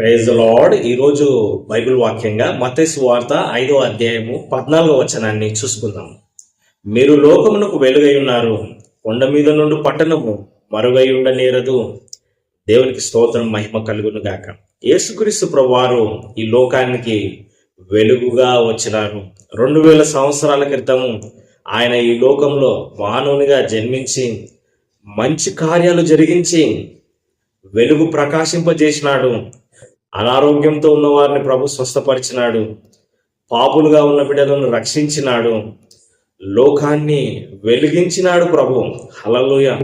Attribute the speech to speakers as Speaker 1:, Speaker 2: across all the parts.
Speaker 1: Praise lord ఈరోజు Bible వాక్యంగా మతేసు వార్త ఐదో అధ్యాయము పద్నాలుగో వచనాన్ని చూసుకుందాం. మీరు లోకమునకు వెలుగై ఉన్నారు. కొండ మీద నుండి పట్టణము మరుగై ఉండనేరదు. దేవునికి స్తోత్రం మహిమ కలుగును గాక. యేసుక్రీస్తు ప్రభువారు ఈ లోకానికి వెలుగుగా వచ్చినారు. రెండు వేల సంవత్సరాల క్రితం ఆయన ఈ లోకంలో మానవునిగా జన్మించి మంచి కార్యాలు జరిగించి వెలుగు ప్రకాశింపజేసినాడు. అనారోగ్యంతో ఉన్న వారిని ప్రభు స్వస్థపరిచినాడు. పాపులుగా ఉన్న బిడ్డలను రక్షించినాడు. లోకాన్ని వెలిగించినాడు ప్రభు. హలలోయ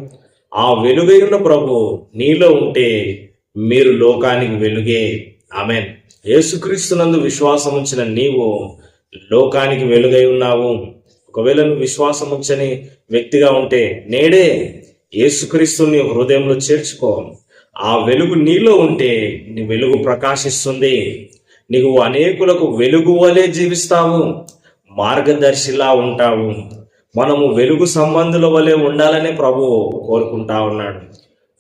Speaker 1: ఆ వెలుగైన ప్రభు నీలో ఉంటే మీరు లోకానికి వెలుగే. ఆమె యేసుక్రీస్తునందు విశ్వాసం ఉంచిన నీవు లోకానికి వెలుగై ఉన్నావు. ఒకవేళ నువ్వు విశ్వాసం ఉంచని వ్యక్తిగా ఉంటే నేడే యేసుక్రీస్తుని హృదయంలో చేర్చుకో. ఆ వెలుగు నీలో ఉంటే నీ వెలుగు ప్రకాశిస్తుంది. నీవు అనేకులకు వెలుగు వలె జీవిస్తావు. మార్గదర్శిలా ఉంటావు. మనము వెలుగు సంబంధుల వలె ఉండాలని ప్రభు కోరుకుంటా ఉన్నాడు.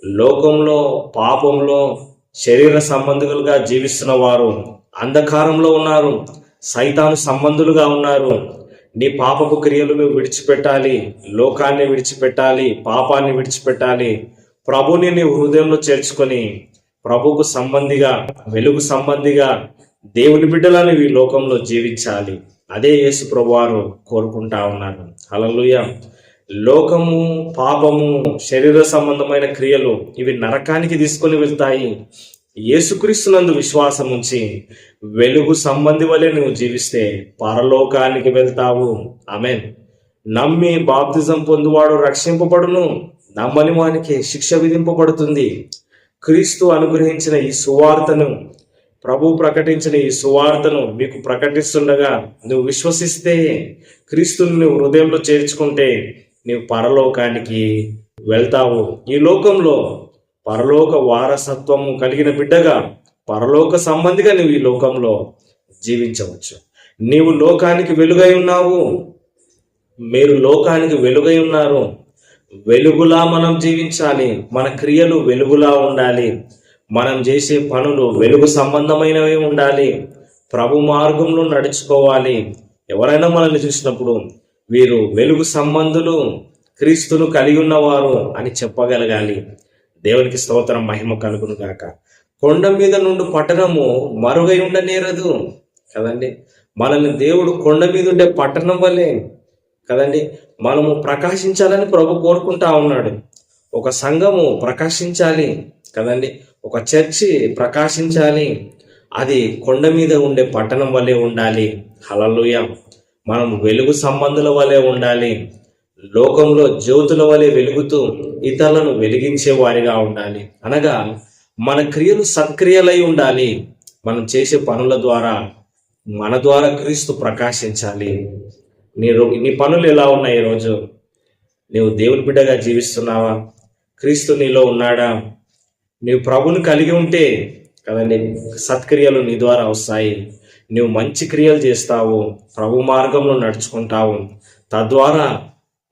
Speaker 1: లోకంలో పాపంలో శరీర సంబంధులుగా జీవిస్తున్న వారు అంధకారంలో ఉన్నారు. సైతాను సంబంధులుగా ఉన్నారు. నీ పాపపు క్రియలు నువ్వు విడిచిపెట్టాలి. లోకాన్ని విడిచిపెట్టాలి. పాపాన్ని విడిచిపెట్టాలి. ప్రభుని నీ హృదయంలో చేర్చుకొని ప్రభుకు సంబంధిగా వెలుగు సంబంధిగా దేవుని బిడ్డలను ఈ లోకంలో జీవించాలి. అదే యేసు ప్రభువారు కోరుకుంటా ఉన్నారు. అలలుయ లోకము పాపము శరీర సంబంధమైన క్రియలు ఇవి నరకానికి తీసుకొని వెళ్తాయి. యేసుక్రీస్తునందు విశ్వాసం ఉంచి వెలుగు సంబంధి వలె నువ్వు జీవిస్తే పరలోకానికి వెళ్తావు. ఆమెన్. నమ్మి బాప్తిజం పొందువాడు రక్షింపబడును. నమ్మని వానికి శిక్ష విధింపబడుతుంది. క్రీస్తు అనుగ్రహించిన ఈ సువార్తను ప్రభు ప్రకటించిన ఈ సువార్తను మీకు ప్రకటిస్తుండగా నువ్వు విశ్వసిస్తే క్రీస్తుని నువ్వు హృదయంలో చేర్చుకుంటే నీవు పరలోకానికి వెళ్తావు. ఈ లోకంలో పరలోక వారసత్వము కలిగిన బిడ్డగా పరలోక సంబంధిగా నువ్వు ఈ లోకంలో జీవించవచ్చు. నీవు లోకానికి వెలుగై ఉన్నావు. మీరు లోకానికి వెలుగై ఉన్నారు. వెలుగులా మనం జీవించాలి. మన క్రియలు వెలుగులా ఉండాలి. మనం చేసే పనులు వెలుగు సంబంధమైనవి ఉండాలి. ప్రభు మార్గంలో నడుచుకోవాలి. ఎవరైనా మనల్ని చూసినప్పుడు వీరు వెలుగు సంబంధులు క్రీస్తును కలిగి ఉన్నవారు అని చెప్పగలగాలి. దేవునికి స్తోత్రం మహిమ కలుగును గాక. కొండ మీద నుండి పట్టణము మరుగై ఉండనేరదు కదండి. మనల్ని దేవుడు కొండ మీద ఉండే పట్టణం వల్లే కదండి? మనము ప్రకాశించాలని ప్రభు కోరుకుంటా ఉన్నాడు. ఒక సంఘము ప్రకాశించాలి కదండి? ఒక చర్చి ప్రకాశించాలి. అది కొండ మీద ఉండే పట్టణం వల్లే ఉండాలి. హలలుయ మనం వెలుగు సంబంధుల వలె ఉండాలి. లోకంలో జ్యోతుల వలె వెలుగుతూ ఇతరులను వెలిగించే వారిగా ఉండాలి. అనగా మన క్రియలు సత్క్రియలై ఉండాలి. మనం చేసే పనుల ద్వారా మన ద్వారా క్రీస్తు ప్రకాశించాలి. నీ నీ పనులు ఎలా ఉన్నాయి ఈరోజు నీవు దేవుని బిడ్డగా జీవిస్తున్నావా? క్రీస్తు నీలో ఉన్నాడా? నీవు ప్రభుని కలిగి ఉంటే కదండి సత్క్రియలు నీ ద్వారా వస్తాయి. నువ్వు మంచి క్రియలు చేస్తావు ప్రభు మార్గంలో నడుచుకుంటావు. తద్వారా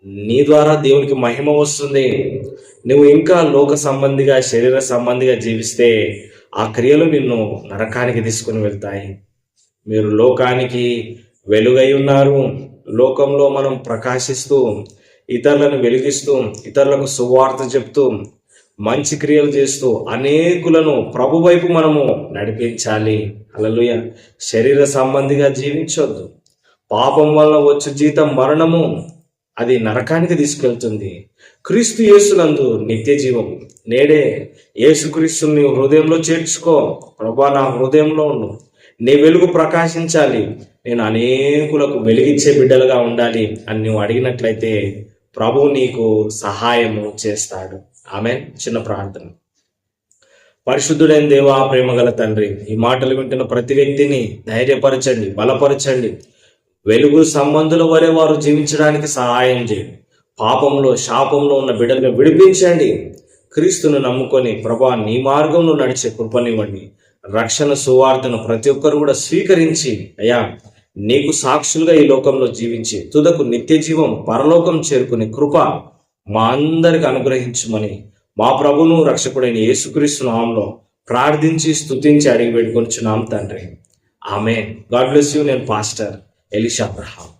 Speaker 1: నీ ద్వారా దేవునికి మహిమ వస్తుంది. నువ్వు ఇంకా లోక సంబంధిగా శరీర సంబంధిగా జీవిస్తే ఆ క్రియలు నిన్ను నరకానికి తీసుకుని వెళ్తాయి. మీరు లోకానికి వెలుగై ఉన్నారు. లోకంలో మనం ప్రకాశిస్తూ ఇతరులను వెలిగిస్తూ ఇతరులకు సువార్త చెప్తూ మంచి క్రియలు చేస్తూ అనేకులను ప్రభు వైపు మనము నడిపించాలి. అలలుయ శరీర సంబంధిగా జీవించొద్దు. పాపం వల్ల వచ్చు జీతం మరణము అది నరకానికి తీసుకెళ్తుంది. క్రీస్తు యేసునందు నిత్య జీవం. నేడే యేసుక్రీస్తుని హృదయంలో చేర్చుకో. ప్రభా నా హృదయంలో ఉండు. నీ వెలుగు ప్రకాశించాలి. నేను అనేకులకు వెలిగించే బిడ్డలుగా ఉండాలి అని నువ్వు అడిగినట్లయితే ప్రభువు నీకు సహాయము చేస్తాడు. ఆమె చిన్న ప్రార్థన. పరిశుద్ధుడైన దేవా ప్రేమగల తండ్రి ఈ మాటలు వింటున్న ప్రతి వ్యక్తిని ధైర్యపరచండి బలపరచండి. వెలుగు సంబంధుల వరే వారు జీవించడానికి సహాయం చేయండి. పాపంలో శాపంలో ఉన్న బిడ్డలను విడిపించండి. క్రీస్తును నమ్ముకొని ప్రభా నీ మార్గంలో నడిచే కృపనివ్వండి. రక్షణ సువార్తను ప్రతి ఒక్కరు కూడా స్వీకరించి అయ్యా నీకు సాక్షులుగా ఈ లోకంలో జీవించి తుదకు నిత్య జీవం పరలోకం చేరుకునే కృప మా అందరికి అనుగ్రహించమని మా ప్రభును రక్షకుడైన యేసుక్రీస్తు నామంలో ప్రార్థించి స్తుతించి అడిగి పెట్టుకొనిచున్నాం తండ్రి. ఆమె గాడ్ బ్లెస్ యూ. నేను పాస్టర్ ఎలిషా అబ్రహాం.